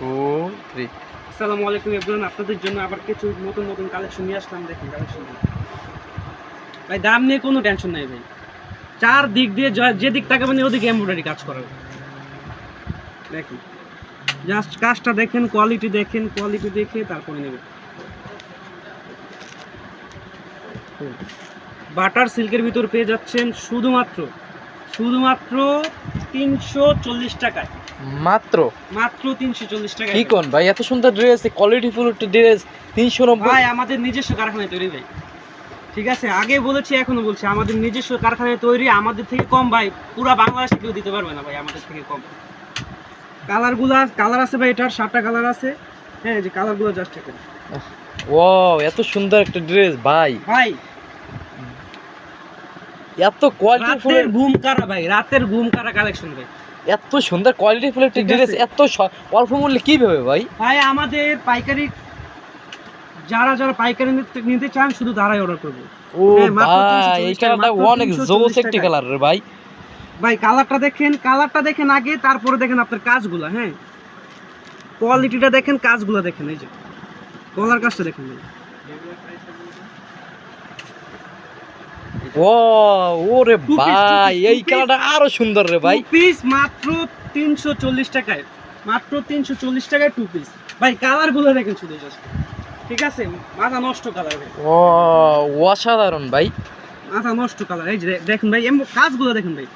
Two three আসসালামু আলাইকুম everyone, আপনাদের জন্য আবার কিছু নতুন নতুন কালেকশন নিয়ে আসলাম। দেখেন কালেকশন ভাই, দাম নিয়ে কোনো টেনশন নাই ভাই। চার দিক দিয়ে যা- দিক তাকাবেন ওদিকে এমব্রয়ডারি কাজ করা। দেখেন জাস্ট কাজটা দেখেন কোয়ালিটি দেখেন কোয়ালিটি দেখে তারপরে নেবেন। বাটার সিল্কের ভিতর পেয়ে যাচ্ছেন শুধুমাত্র শুধুমাত্র তিনশো চল্লিশ টাকায়। মাত্র? মাত্র তিনশো চল্লিশ টাকায়। কি কোন ভাই এত সুন্দর ড্রেস কোয়ালিটি ফুল ড্রেস তিনশো নব্বই? ভাই আমাদের নিজস্ব কারখানায় তৈরি ভাই। ঠিক আছে? আগে বলেছি এখনও বলছি আমাদের নিজস্ব কারখানায় তৈরি আমাদের থেকে কম ভাই। পুরা বাংলাদেশে কেউ দিতে পারবে না ভাই আমাদের থেকে কম। কালারগুলা কালার আছে ভাই এটার সাতটা কালার আছে। হ্যাঁ এই যে কালারগুলো জাস্ট এখানে ও এত সুন্দর একটা ড্রেস ভাই। ভাই এত কোয়ালিটি ফুল রাতের ঘুম কারা ভাই? রাতের ঘুম কারা কালেকশন ভাই? এত সুন্দর কোয়ালিটি ফুল একটা ঠিক ড্রেস এত অল্প মূল্যে কি ভাবে ভাই? ভাই আমাদের পাইকারি যারা যারা পাইকারি নিতে- চান শুধু তারাই অর্ডার করবে। ও হ্যাঁ, ভাই এই কালারটা অনেক 340 জোস একটি কালার রে ভাই। ভাই কালারটা দেখেন কালারটা দেখেন আগে তারপরে দেখেন আপনার কাজগুলো হ্যাঁ? কোয়ালিটিটা দেখেন কাজগুলো দেখেন এই যে। কলার কাজটা দেখেন ভাই। ও ওরে ভাই এই. কালারটা আরও সুন্দর রে ভাই। পিস মাত্র তিনশো চল্লিশ টাকায়। মাত্র তিনশো চল্লিশ টাকায় টু পিস ভাই কালারগুলো দেখেন শুধু ঠিক আছে? মাথা নষ্ট কালার ভাই। ও অসাধারণ ভাই। মাথা নষ্ট কালার এই দেখেন ভাই কাজগুলো দেখেন ভাই।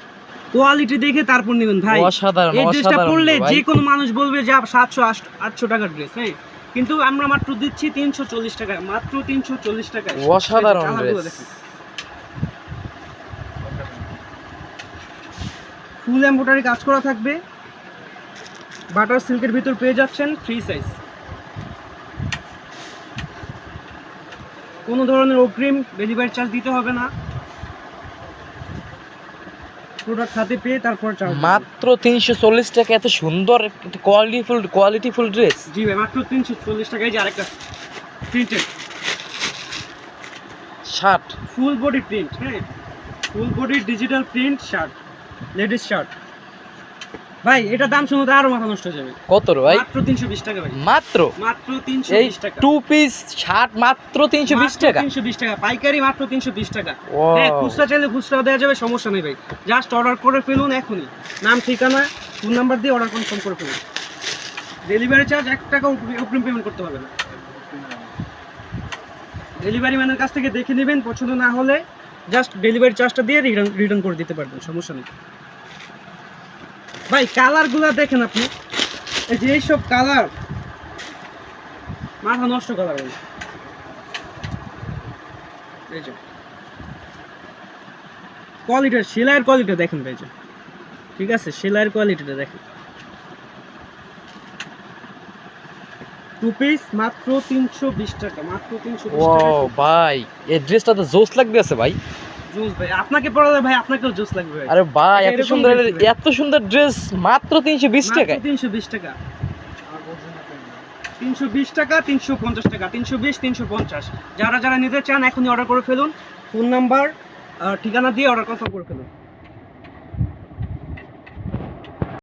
কোয়ালিটি দেখে তারপর নেবেন ভাই। অসাধারণ এই ড্রেসটা অসাধারণ পরলে যে কোনো মানুষ বলবে যে সাতশো আটশো টাকার ড্রেস হ্যাঁ কিন্তু আমরা মাত্র দিচ্ছি তিনশো চল্লিশ টাকায়। মাত্র তিনশো চল্লিশ টাকায়। অসাধারণ ড্রেস ফুল এম্ব্রয়ডারি কাজ করা থাকবে। বাটার সিল্কের ভিতর পেয়ে যাচ্ছেন ফ্রি সাইজ কোনো ধরনের অগ্রিম ডেলিভারি চার্জ দিতে হবে না। প্রোডাক্ট হাতে পেয়ে তারপর চার্জ মাত্র তিনশো চল্লিশ টাকা এত সুন্দর quality full quality full dress জি ভাই মাত্র তিনশো চল্লিশ টাকায় যে আরেকটা printed shirt full body print হ্যাঁ। Full body digital print shirt ladies shirt. ভাই এটা দাম শুনতে আরও মাথা নষ্ট হয়ে যাবে। কত ভাই? মাত্র তিনশো বিশ টাকা ভাই। মাত্র? মাত্র তিনশো এই বিশ টাকা। টু পিস শার্ট মাত্র তিনশো বিশ টাকা? তিনশো বিশ টাকা। পাইকারি মাত্র তিনশো বিশ টাকা। ও হ্যাঁ খুচরা চাইলে খুচরা দেওয়া যাবে সমস্যা নেই ভাই। জাস্ট অর্ডার করে ফেলুন এখনই। নাম ঠিকানা ফোন নাম্বার দিয়ে অর্ডার কনফার্ম করে ফেলুন। ডেলিভারি চার্জ এক টাকা অগ্রিম পেমেন্ট করতে হবে না। ডেলিভারি ম্যানের কাছ থেকে দেখে নেবেন পছন্দ না হলে জাস্ট ডেলিভারি চার্জটা দিয়ে রিটার্ন রিটার্ন করে দিতে পারবেন, সমস্যা নেই। ভাই কালারগুলো দেখেন আপনি। এই যে এইসব কালার মাথা নষ্ট কালার এই যে। কোয়ালিটি সেলাইয়ের কোয়ালিটি দেখেন ভাই যে। ঠিক আছে, সেলাইয়ের কোয়ালিটিটা দেখেন। টু পিস মাত্র তিনশো বিশ টাকা মাত্র তিনশো বিশ ও টাকা। ভাই এই ড্রেসটা তো জোস ভাই। জুস ভাই আপনাকে পড়ালে ভাই আপনাকেও জুস লাগবে আরে ভাই এত সুন্দর এত সুন্দর ড্রেস মাত্র তিনশো বিশ টাকায়। তিনশো বিশ টাকা। তিনশো বিশ টাকা তিনশো পঞ্চাশ টাকা তিনশো বিশ তিনশো পঞ্চাশ। যারা যারা নিতে চান এখনই অর্ডার করে ফেলুন। ফোন নাম্বার ঠিকানা দিয়ে অর্ডার কনফার্ম করে ফেলুন।